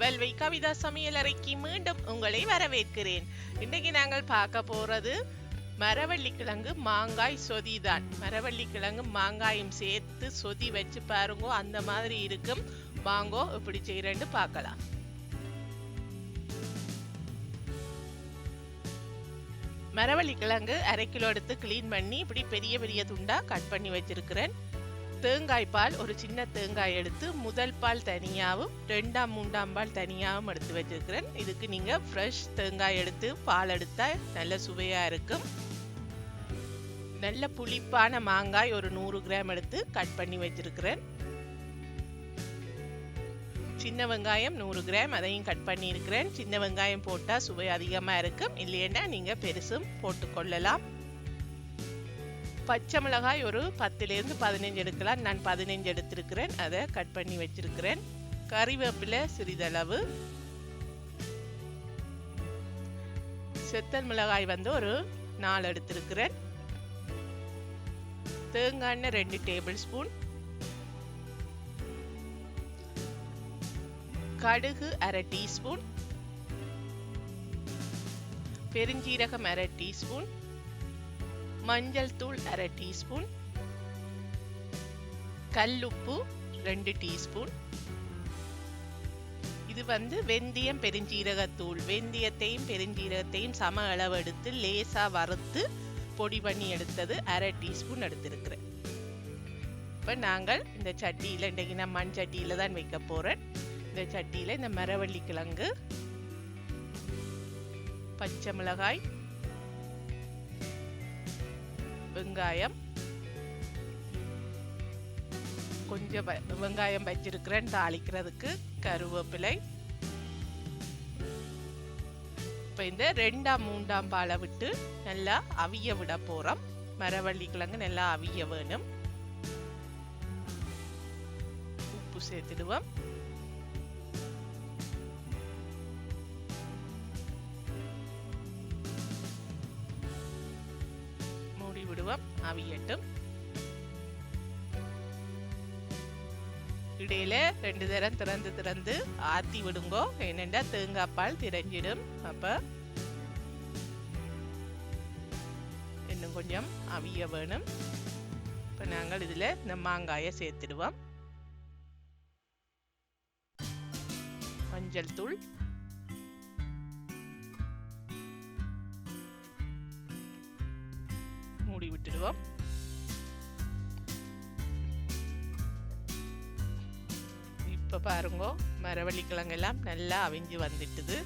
வெல்வை கவிதா சமையல் அறைக்கு மீண்டும் உங்களை வரவேற்கிறேன். இன்னைக்கு நாங்கள் பார்க்க போறது மரவள்ளி கிழங்கு மாங்காய் சொதி தான் மரவள்ளி கிழங்கு மாங்காயும் சேர்த்து சொதி வச்சு பாருங்கோ அந்த மாதிரி இருக்கும். வாங்கோ எப்படி செய்யறேன்னு பார்க்கலாம். மரவள்ளி கிழங்கு அரை கிலோ எடுத்து க்ளீன் பண்ணி இப்படி பெரிய பெரிய துண்டாக கட் பண்ணி வச்சிருக்கிறேன். தேங்காய் பால் ஒரு சின்ன தேங்காய் எடுத்து முதல் பால் தனியாகவும் ரெண்டாம் மூன்றாம் பால் தனியாகவும் எடுத்து வச்சிருக்கிறேன். இதுக்கு நீங்கள் ஃப்ரெஷ் தேங்காய் எடுத்து பால் எடுத்தால் நல்ல சுவையாக இருக்கும். நல்ல புளிப்பான மாங்காய் ஒரு நூறு கிராம் எடுத்து கட் பண்ணி வச்சிருக்கிறேன். சின்ன வெங்காயம் நூறு கிராம் அதையும் கட் பண்ணியிருக்கிறேன் சின்ன வெங்காயம் போட்டால் சுவை அதிகமாக இருக்கும். இல்லைன்னா நீங்கள் பெருசும் போட்டுக்கொள்ளலாம் பச்சை மிளகாய் ஒரு பத்துலேருந்து பதினஞ்சு எடுக்கலாம். நான் பதினஞ்சு எடுத்திருக்கிறேன். அதை கட் பண்ணி வச்சிருக்கிறேன். கறிவேப்பிலை சிறிதளவு. செத்தல் மிளகாய் வந்து ஒரு நாலு எடுத்திருக்கிறேன். தேங்காய் எண்ணெய் ரெண்டு டேபிள் ஸ்பூன். கடுகு அரை டீஸ்பூன். பெருஞ்சீரகம் அரை டீஸ்பூன். மஞ்சள் தூள் அரை டீஸ்பூன். கல்லுப்பு ரெண்டு டீஸ்பூன். இது வந்து வெந்தயம் பெருஞ்சீரகத்தூள். வெந்தயத்தையும் பெருஞ்சீரகத்தையும் சம அளவு எடுத்து லேசாக வறுத்து பொடி பண்ணி எடுத்தது அரை டீஸ்பூன் எடுத்திருக்கிறேன். இப்போ நாங்கள் இந்த சட்டியில் இன்றைக்கு நான் மண் சட்டியில் தான் வைக்க போகிறேன் இந்த சட்டியில் இந்த மரவள்ளி கிழங்கு பச்சை மிளகாய் வெங்காயம். கொஞ்சம் வெங்காயம் வச்சிருக்கிறேன் தாளிக்கிறதுக்கு கருவேப்பிலை. இப்போ இந்த ரெண்டாம் மூன்றாம் பாலை விட்டு நல்லா அவிய விட போகிறோம் மரவள்ளி கிழங்கு நல்லா அவிய வேணும். உப்பு சேர்த்துடுவோம். விடுவோம். அவியட்டும் இடையில ரெண்டு தரம் திறந்து திறந்து ஆத்தி விடுங்கோ. என்னென்னா தேங்காய் பால் திரைஞ்சிடும் அப்ப இன்னும் கொஞ்சம் அவிய வேணும். இப்போ நாங்கள் இதில் இந்த மாங்காயை சேர்த்துடுவோம். மஞ்சள் தூள். மூடி இப்போ இப்ப பாருங்க மரவள்ளி கிழங்கெல்லாம் நல்லா அவிஞ்சு வந்துட்டுது.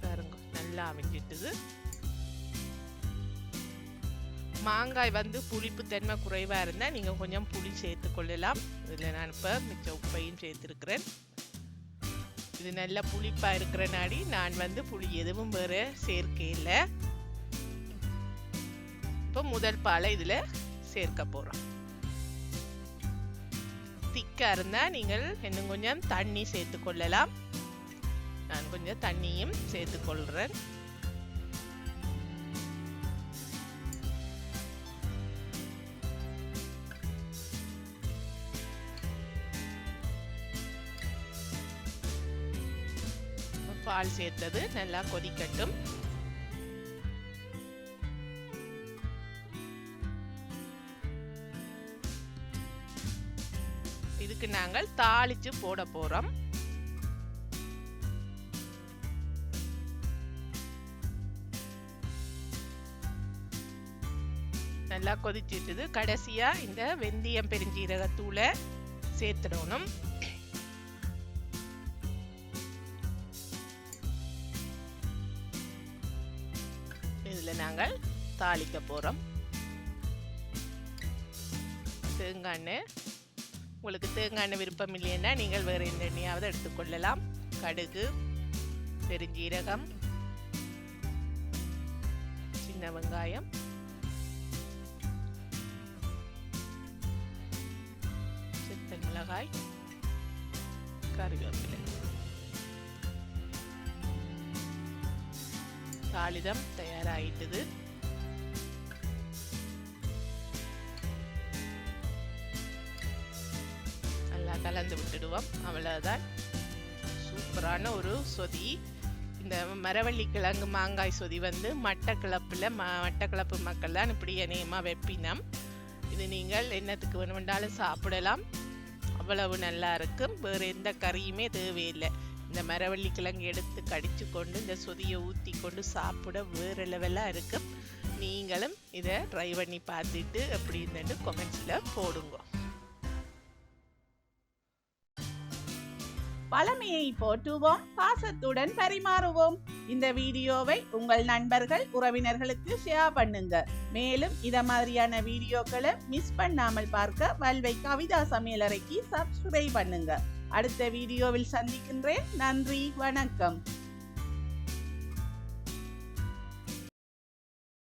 பாருங்க நல்லா அவிஞ்சிட்டுது. மாங்காய் வந்து புளிப்பு தன்மை குறைவா இருந்தா நீங்க கொஞ்சம் புளி சேர்த்து கொள்ளலாம். இதுல நான் இப்ப மிச்ச உப்பையும் சேர்த்திருக்கிறேன். இது நல்ல புளிப்பா இருக்கிற நாடி நான் வந்து புளி எதுவும் வேற சேர்க்க இப்போ முதல் பாலை இதுல சேர்க்க போறோம். திக்கா இருந்தா நீங்கள் இன்னும் கொஞ்சம் தண்ணி சேர்த்து கொள்ளலாம். நான் கொஞ்சம் தண்ணியும் சேர்த்து கொள்றேன். பால் சேர்த்தது. நல்லா கொதிக்கட்டும். இதுக்கு நாங்கள் தாளிச்சு போட போறோம். நல்லா கொதிச்சிட்டுது கடைசியா இந்த வெந்தயம் பெருஞ்சீரகத்தூளை சேர்த்துடணும். இதில் நாங்கள் தாளிக்க போகிறோம். தேங்காய் எண்ணெய். உங்களுக்கு தேங்காய் எண்ணெய் விருப்பம் இல்லைன்னா நீங்கள் வேறு எந்த எண்ணெயாவது எடுத்துக்கொள்ளலாம் கடுகு பெருஞ்சீரகம் சின்ன வெங்காயம். சித்த மிளகாய் கருவேப்பிலை. காகிதம் தயாராகிட்டது நல்லா கலந்து விட்டுடுவோம் அவ்வளோதான் சூப்பரான ஒரு சொதி இந்த மரவள்ளி கிழங்கு மாங்காய் சொதி வந்து மட்டக்கிழப்பில் ம மட்டக்கிளப்பு மக்கள் தான் இப்படி அநேகமாக வெப்பினம் இது நீங்கள் என்னத்துக்கு வேணுமென்றாலும் சாப்பிடலாம் அவ்வளவு நல்லா இருக்கும் வேறு எந்த கறியுமே தேவையில்லை இந்த மரவள்ளி கிழங்கு எடுத்து கடிச்சு கொண்டு இந்த சொதியை ஊற்றி கொண்டு சாப்பிட வேறு லெவலாக இருக்கும் நீங்களும் இதை ட்ரை பண்ணி பார்த்துட்டு எப்படி இருந்துட்டு கொமெண்ட்ஸில் போடுங்க. பழமையை போற்றுவோம் பாசத்துடன் பரிமாறுவோம். இந்த வீடியோவை உங்கள் நண்பர்கள் உறவினர்களுக்கு ஷேர் பண்ணுங்க. மேலும் இத மாதிரியான வீடியோக்களை மிஸ் பண்ணாமல் பார்க்க வல்வை கவிதா சமையலறைக்கு சப்ஸ்கிரைப் பண்ணுங்க. அடுத்த வீடியோவில் சந்திக்கின்றேன். நன்றி வணக்கம்.